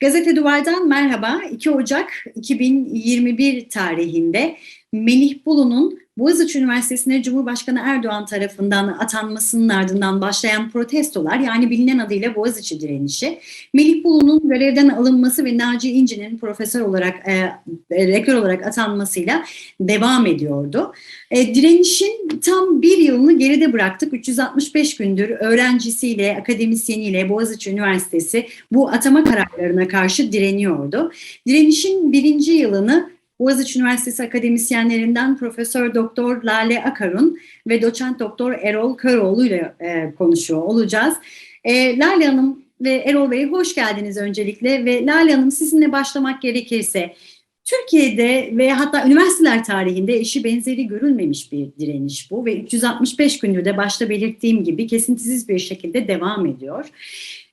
Gazete Duvar'dan merhaba. 2 Ocak 2021 tarihinde Melih Bulu'nun Boğaziçi Üniversitesi'ne Cumhurbaşkanı Erdoğan tarafından atanmasının ardından başlayan protestolar yani bilinen adıyla Boğaziçi direnişi, Melih Bulu'nun görevden alınması ve Naci İnci'nin profesör olarak, e, rektör olarak atanmasıyla devam ediyordu. E, direnişin tam bir yılını geride bıraktık. 365 gündür öğrencisiyle, akademisyeniyle Boğaziçi Üniversitesi bu atama kararlarına karşı direniyordu. Direnişin birinci yılını Boğaziçi Üniversitesi akademisyenlerinden Profesör Doktor Lale Akarun ve Doçent Doktor Erol Köroğlu ile e, konuşuyor olacağız. E, Lale Hanım ve Erol Bey hoş geldiniz öncelikle ve Lale Hanım sizinle başlamak gerekirse Türkiye'de ve hatta üniversiteler tarihinde eşi benzeri görülmemiş bir direniş bu ve 365 gündür de başta belirttiğim gibi kesintisiz bir şekilde devam ediyor.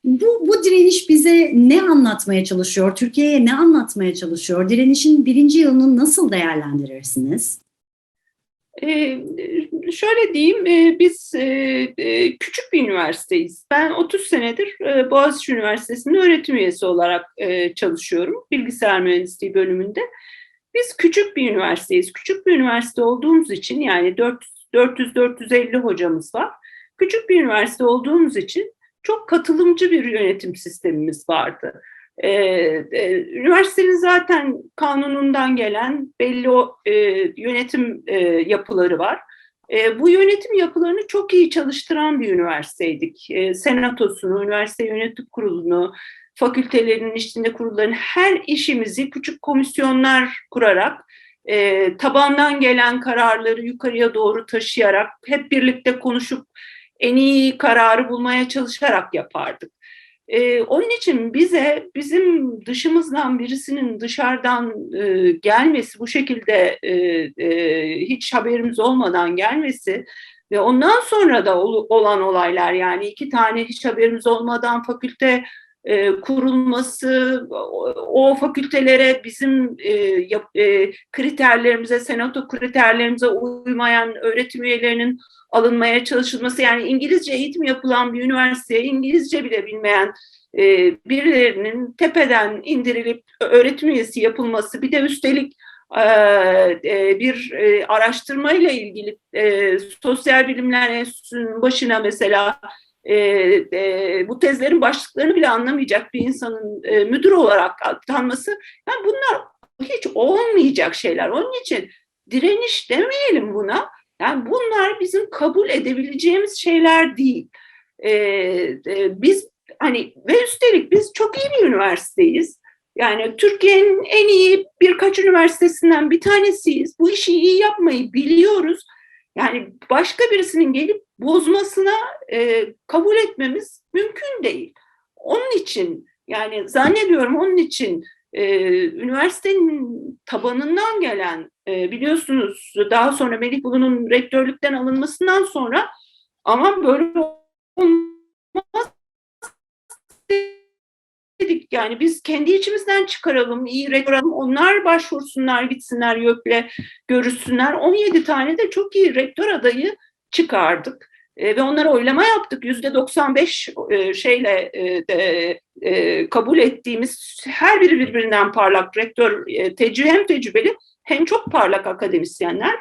Bu, bu direniş bize ne anlatmaya çalışıyor? Türkiye'ye ne anlatmaya çalışıyor? Direnişin birinci yılını nasıl değerlendirirsiniz? Ee, şöyle diyeyim, e, biz e, e, küçük bir üniversiteyiz. Ben 30 senedir e, Boğaziçi Üniversitesi'nde öğretim üyesi olarak e, çalışıyorum, bilgisayar mühendisliği bölümünde. Biz küçük bir üniversiteyiz. Küçük bir üniversite olduğumuz için yani 400-450 hocamız var. Küçük bir üniversite olduğumuz için çok katılımcı bir yönetim sistemimiz vardı. Ee, e, üniversitenin zaten kanunundan gelen belli o e, yönetim e, yapıları var. E, bu yönetim yapılarını çok iyi çalıştıran bir üniversiteydik. E, senatosunu, üniversite yönetim kurulunu, fakültelerin içinde kurulların her işimizi küçük komisyonlar kurarak, e, tabandan gelen kararları yukarıya doğru taşıyarak, hep birlikte konuşup en iyi kararı bulmaya çalışarak yapardık. Ee, onun için bize bizim dışımızdan birisinin dışarıdan e, gelmesi bu şekilde e, e, hiç haberimiz olmadan gelmesi ve ondan sonra da ol, olan olaylar yani iki tane hiç haberimiz olmadan fakülte e, kurulması, o, fakültelere bizim e, e, kriterlerimize, senato kriterlerimize uymayan öğretim üyelerinin alınmaya çalışılması yani İngilizce eğitim yapılan bir üniversiteye İngilizce bile bilmeyen e, birilerinin tepeden indirilip öğretim üyesi yapılması bir de üstelik bir e, araştırmayla ilgili Sosyal Bilimler Enstitüsü'nün başına mesela e, e, bu tezlerin başlıklarını bile anlamayacak bir insanın e, müdür olarak atanması yani bunlar hiç olmayacak şeyler. Onun için direniş demeyelim buna yani bunlar bizim kabul edebileceğimiz şeyler değil. Ee, e, biz hani ve üstelik biz çok iyi bir üniversiteyiz. Yani Türkiye'nin en iyi birkaç üniversitesinden bir tanesiyiz. Bu işi iyi yapmayı biliyoruz. Yani başka birisinin gelip bozmasına e, kabul etmemiz mümkün değil. Onun için yani zannediyorum onun için e, üniversitenin tabanından gelen e, biliyorsunuz daha sonra Melih Bulu'nun rektörlükten alınmasından sonra aman böyle olmaz dedik yani biz kendi içimizden çıkaralım, iyi rektör onlar başvursunlar, gitsinler YÖK'le görüşsünler. 17 tane de çok iyi rektör adayı çıkardık. E, ve onlara oylama yaptık. Yüzde 95 e, şeyle e, de, e, kabul ettiğimiz her biri birbirinden parlak rektör, e, tecrübe hem tecrübeli hem çok parlak akademisyenler.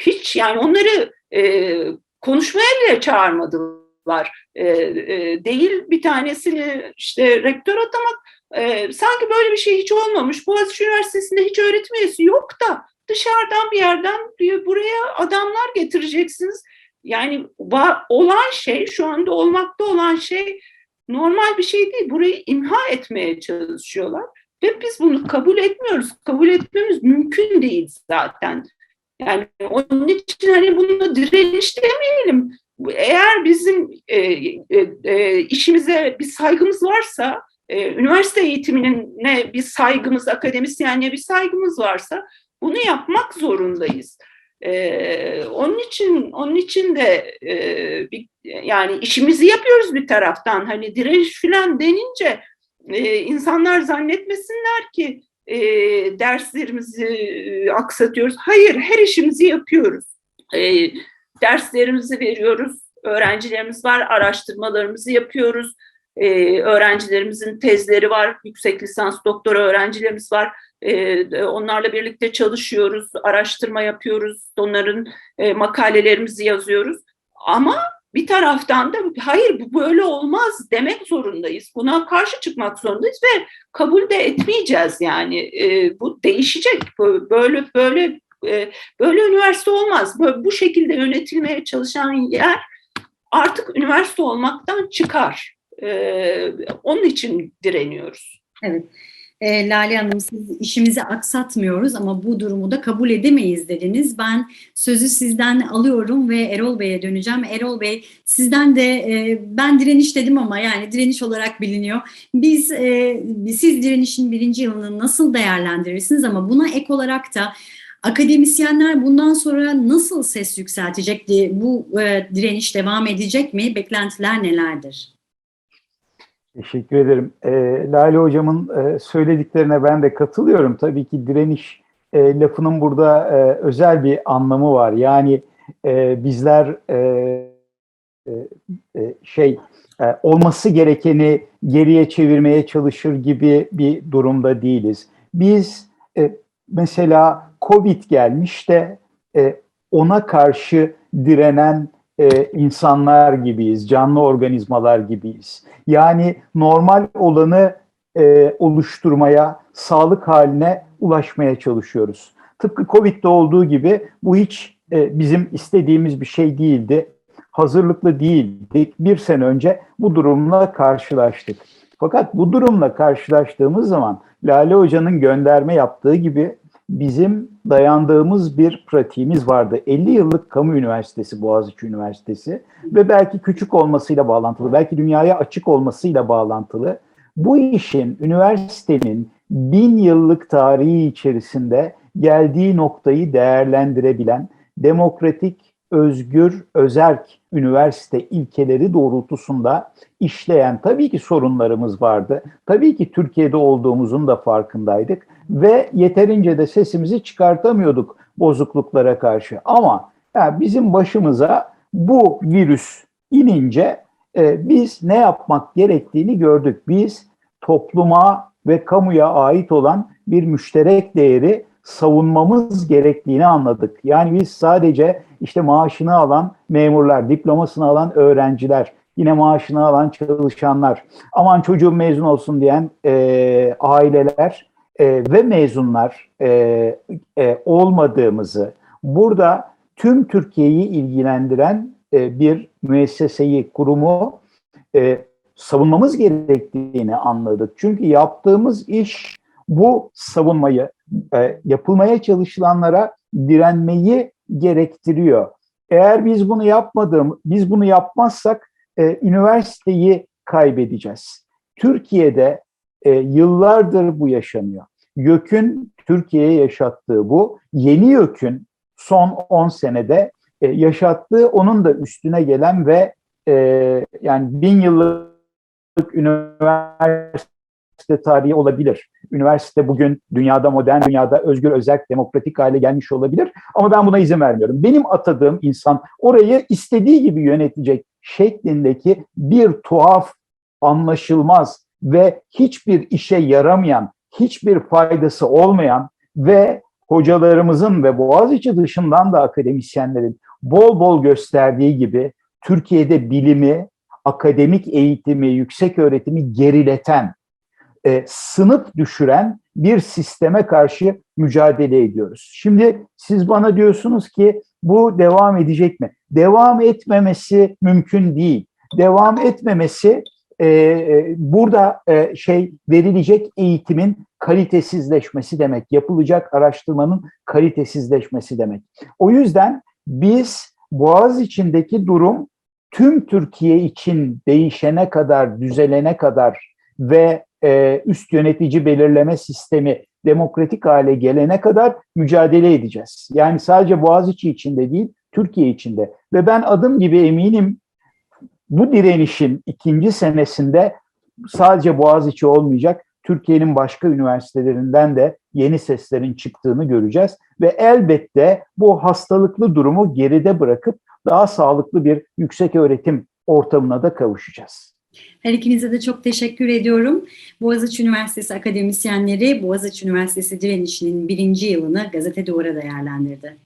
Hiç yani onları e, konuşmaya bile çağırmadılar. E, e, değil bir tanesini işte rektör atamak e, sanki böyle bir şey hiç olmamış. Boğaziçi Üniversitesi'nde hiç öğretim üyesi yok da dışarıdan bir yerden buraya adamlar getireceksiniz yani olan şey, şu anda olmakta olan şey normal bir şey değil. Burayı imha etmeye çalışıyorlar. Ve biz bunu kabul etmiyoruz. Kabul etmemiz mümkün değil zaten. Yani onun için hani bunu direniş demeyelim. Eğer bizim e, e, e, işimize bir saygımız varsa, e, üniversite eğitimine bir saygımız, akademisyenliğe bir saygımız varsa bunu yapmak zorundayız. Ee, onun için onun için de e, bir, yani işimizi yapıyoruz bir taraftan. Hani direnç filan denince e, insanlar zannetmesinler ki e, derslerimizi e, aksatıyoruz. Hayır, her işimizi yapıyoruz. E, derslerimizi veriyoruz. Öğrencilerimiz var, araştırmalarımızı yapıyoruz. E, öğrencilerimizin tezleri var, yüksek lisans doktora öğrencilerimiz var. E, onlarla birlikte çalışıyoruz, araştırma yapıyoruz, onların e, makalelerimizi yazıyoruz. Ama bir taraftan da hayır bu böyle olmaz demek zorundayız. Buna karşı çıkmak zorundayız ve kabul de etmeyeceğiz yani. E, bu değişecek. Böyle böyle e, böyle üniversite olmaz. Böyle, bu şekilde yönetilmeye çalışan yer artık üniversite olmaktan çıkar. E, onun için direniyoruz. Evet. E, Lale Hanım siz işimizi aksatmıyoruz ama bu durumu da kabul edemeyiz dediniz. Ben sözü sizden alıyorum ve Erol Bey'e döneceğim. Erol Bey sizden de e, ben direniş dedim ama yani direniş olarak biliniyor. Biz e, siz direnişin birinci yılını nasıl değerlendirirsiniz ama buna ek olarak da akademisyenler bundan sonra nasıl ses yükseltecekti? Bu e, direniş devam edecek mi? Beklentiler nelerdir? Teşekkür ederim. E, Lale Hocam'ın e, söylediklerine ben de katılıyorum. Tabii ki direniş e, lafının burada e, özel bir anlamı var. Yani e, bizler e, e, şey e, olması gerekeni geriye çevirmeye çalışır gibi bir durumda değiliz. Biz e, mesela Covid gelmiş de e, ona karşı direnen e, insanlar gibiyiz, canlı organizmalar gibiyiz. Yani normal olanı e, oluşturmaya, sağlık haline ulaşmaya çalışıyoruz. Tıpkı Covid'de olduğu gibi bu hiç e, bizim istediğimiz bir şey değildi. Hazırlıklı değildik. Bir sene önce bu durumla karşılaştık. Fakat bu durumla karşılaştığımız zaman Lale Hoca'nın gönderme yaptığı gibi bizim dayandığımız bir pratiğimiz vardı. 50 yıllık kamu üniversitesi Boğaziçi Üniversitesi ve belki küçük olmasıyla bağlantılı, belki dünyaya açık olmasıyla bağlantılı. Bu işin, üniversitenin bin yıllık tarihi içerisinde geldiği noktayı değerlendirebilen demokratik, özgür, özerk üniversite ilkeleri doğrultusunda işleyen tabii ki sorunlarımız vardı. Tabii ki Türkiye'de olduğumuzun da farkındaydık ve yeterince de sesimizi çıkartamıyorduk bozukluklara karşı. Ama yani bizim başımıza bu virüs inince e, biz ne yapmak gerektiğini gördük. Biz topluma ve kamuya ait olan bir müşterek değeri savunmamız gerektiğini anladık. Yani biz sadece işte maaşını alan memurlar, diplomasını alan öğrenciler, yine maaşını alan çalışanlar, aman çocuğum mezun olsun diyen e, aileler e, ve mezunlar e, e, olmadığımızı, burada tüm Türkiye'yi ilgilendiren e, bir müesseseyi, kurumu e, savunmamız gerektiğini anladık. Çünkü yaptığımız iş bu savunmayı, e, yapılmaya çalışılanlara direnmeyi gerektiriyor. Eğer biz bunu yapmadığım, biz bunu yapmazsak e, üniversiteyi kaybedeceğiz. Türkiye'de e, yıllardır bu yaşanıyor. YÖK'ün Türkiye'ye yaşattığı bu, yeni YÖK'ün son 10 senede e, yaşattığı onun da üstüne gelen ve e, yani bin yıllık üniversite tarihi olabilir. Üniversite bugün dünyada modern, dünyada özgür, özel, demokratik hale gelmiş olabilir. Ama ben buna izin vermiyorum. Benim atadığım insan orayı istediği gibi yönetecek şeklindeki bir tuhaf, anlaşılmaz ve hiçbir işe yaramayan, hiçbir faydası olmayan ve hocalarımızın ve Boğaziçi dışından da akademisyenlerin bol bol gösterdiği gibi Türkiye'de bilimi, akademik eğitimi, yüksek öğretimi gerileten, e, sınıf düşüren bir sisteme karşı mücadele ediyoruz. Şimdi siz bana diyorsunuz ki bu devam edecek mi? Devam etmemesi mümkün değil. Devam etmemesi e, e, burada e, şey verilecek eğitimin kalitesizleşmesi demek, yapılacak araştırmanın kalitesizleşmesi demek. O yüzden biz Boğaz içindeki durum tüm Türkiye için değişene kadar, düzelene kadar ve e, üst yönetici belirleme sistemi demokratik hale gelene kadar mücadele edeceğiz. Yani sadece Boğaziçi içinde değil, Türkiye içinde. Ve ben adım gibi eminim bu direnişin ikinci senesinde sadece Boğaziçi olmayacak, Türkiye'nin başka üniversitelerinden de yeni seslerin çıktığını göreceğiz. Ve elbette bu hastalıklı durumu geride bırakıp daha sağlıklı bir yüksek öğretim ortamına da kavuşacağız. Her ikinize de çok teşekkür ediyorum. Boğaziçi Üniversitesi akademisyenleri Boğaziçi Üniversitesi direnişinin birinci yılını gazete duvara değerlendirdi.